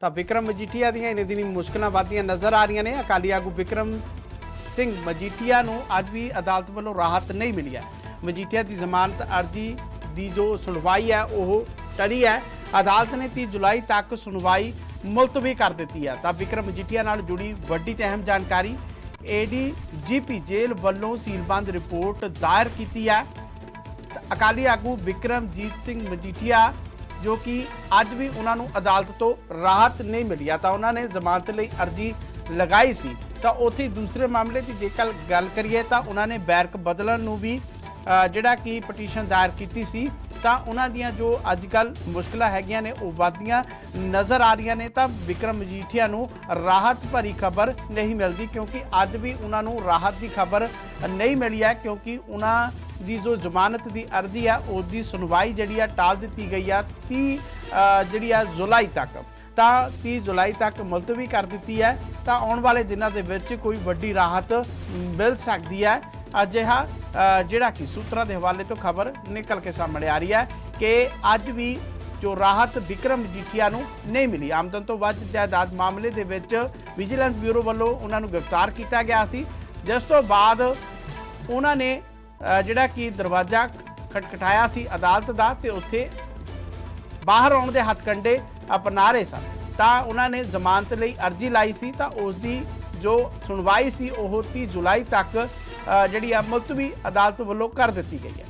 ਤਾਂ ਵਿਕਰਮ ਮਜੀਠੀਆ ਦੀਆਂ ਇਹਨੇ ਦਿਨੀ ਮੁਸ਼ਕਲਾਂ ਵਧਦੀਆਂ ਨਜ਼ਰ ਆ ਰਹੀਆਂ ਨੇ। ਅਕਾਲੀ ਆਗੂ ਵਿਕਰਮ ਸਿੰਘ ਮਜੀਠੀਆ ਨੂੰ ਅੱਜ ਵੀ ਅਦਾਲਤ ਵੱਲੋਂ ਰਾਹਤ ਨਹੀਂ ਮਿਲੀ ਹੈ। ਮਜੀਠੀਆ ਦੀ ਜ਼ਮਾਨਤ ਅਰਜੀ ਦੀ ਜੋ ਸੁਣਵਾਈ ਹੈ, ਉਹ ਟਲੀ ਹੈ। ਅਦਾਲਤ ਨੇ 30 ਜੁਲਾਈ ਤੱਕ ਸੁਣਵਾਈ ਮੁਲਤਵੀ ਕਰ ਦਿੱਤੀ ਹੈ। ਤਾਂ ਵਿਕਰਮ ਮਜੀਠੀਆ ਨਾਲ ਜੁੜੀ ਵੱਡੀ ਤੇ ਅਹਿਮ ਜਾਣਕਾਰੀ ਏਡੀਜੀਪੀ ਜੇਲ੍ਹ ਵੱਲੋਂ ਸੀਲਬੰਦ ਰਿਪੋਰਟ ਦਾਇਰ ਕੀਤੀ ਹੈ। ਅਕਾਲੀ ਆਗੂ ਵਿਕਰਮਜੀਤ ਸਿੰਘ ਮਜੀਠੀਆ ਜੋ ਕਿ ਅੱਜ ਵੀ ਉਹਨਾਂ ਨੂੰ ਅਦਾਲਤ ਤੋਂ ਰਾਹਤ ਨਹੀਂ ਮਿਲੀ ਆ, ਤਾਂ ਉਹਨਾਂ ਨੇ ਜ਼ਮਾਨਤ ਲਈ ਅਰਜੀ ਲਗਾਈ ਸੀ। ਤਾਂ ਉੱਥੇ ਦੂਸਰੇ ਮਾਮਲੇ ਦੀ ਜੇਕਰ ਗੱਲ ਕਰੀਏ ਤਾਂ ਉਹਨਾਂ ਨੇ ਬੈਰਕ ਬਦਲਣ ਨੂੰ ਵੀ ਜਿਹੜਾ ਕਿ ਪਟੀਸ਼ਨ ਦਾਇਰ ਕੀਤੀ ਸੀ, ਤਾਂ ਉਹਨਾਂ ਦੀਆਂ ਜੋ ਅੱਜ ਕੱਲ ਮੁਸ਼ਕਲਾਂ ਹੈਗੀਆਂ ਨੇ, ਉਹ ਵੱਧਦੀਆਂ ਨਜ਼ਰ ਆ ਰਹੀਆਂ ਨੇ, ਤਾਂ ਵਿਕਰਮ ਮਜੀਠੀਆ ਨੂੰ ਰਾਹਤ ਭਰੀ ਖਬਰ ਨਹੀਂ ਮਿਲਦੀ, ਕਿਉਂਕਿ ਅੱਜ ਵੀ ਉਹਨਾਂ ਨੂੰ ਰਾਹਤ ਦੀ ਖਬਰ ਨਹੀਂ ਮਿਲੀ ਹੈ, ਕਿਉਂਕਿ ਉਹਨਾਂ ਦੀ ਜੋ ਜ਼ਮਾਨਤ ਦੀ ਅਰਜ਼ੀ ਆ ਉਸ ਦੀ ਸੁਣਵਾਈ ਜਿਹੜੀ ਆ, ਟਾਲ ਦਿੱਤੀ ਗਈ ਆ 30 ਜਿਹੜੀ ਆ ਜੁਲਾਈ ਤੱਕ। ਤਾਂ 30 ਜੁਲਾਈ ਤੱਕ ਮੁਲਤਵੀ ਕਰ ਦਿੱਤੀ ਹੈ। ਤਾਂ ਆਉਣ ਵਾਲੇ ਦਿਨਾਂ ਦੇ ਵਿੱਚ ਕੋਈ ਵੱਡੀ ਰਾਹਤ ਮਿਲ ਸਕਦੀ ਹੈ। ਅਜਿਹਾ ਜਿਹੜਾ ਕਿ ਸੂਤਰਾਂ ਦੇ ਹਵਾਲੇ ਤੋਂ ਖਬਰ ਨਿਕਲ ਕੇ ਸਾਹਮਣੇ ਆ ਰਹੀ ਹੈ ਕਿ ਅੱਜ ਵੀ ਜੋ ਰਾਹਤ ਵਿਕਰਮ ਮਜੀਠੀਆ ਨੂੰ ਨਹੀਂ ਮਿਲੀ। ਆਮਦਨ ਤੋਂ ਵੱਧ ਜਾਇਦਾਦ ਮਾਮਲੇ ਦੇ ਵਿੱਚ ਵਿਜੀਲੈਂਸ ਬਿਊਰੋ ਵੱਲੋਂ ਉਹਨਾਂ ਨੂੰ ਗ੍ਰਿਫਤਾਰ ਕੀਤਾ ਗਿਆ ਸੀ। ਜਿਸ ਤੋਂ ਬਾਅਦ ਉਹਨਾਂ ਨੇ ਜਿਹੜਾ ਕਿ ਦਰਵਾਜ਼ਾ ਖਟਖਟਾਇਆ ਸੀ ਅਦਾਲਤ ਦਾ ਤੇ ਉੱਥੇ ਬਾਹਰ ਆਉਣ ਦੇ ਹੱਥਕੰਡੇ ਅਪਣਾ ਰਹੇ ਸਨ। ਤਾਂ ਉਹਨਾਂ ਨੇ ਜ਼ਮਾਨਤ ਲਈ ਅਰਜ਼ੀ ਲਾਈ ਸੀ ਤਾਂ ਉਸ ਦੀ ਜੋ ਸੁਣਵਾਈ ਸੀ ਉਹ 30 ਜੁਲਾਈ ਤੱਕ ਜਿਹੜੀ ਆ ਮੁਲਤਵੀ ਅਦਾਲਤ ਵੱਲੋਂ ਕਰ ਦਿੱਤੀ ਗਈ ਹੈ।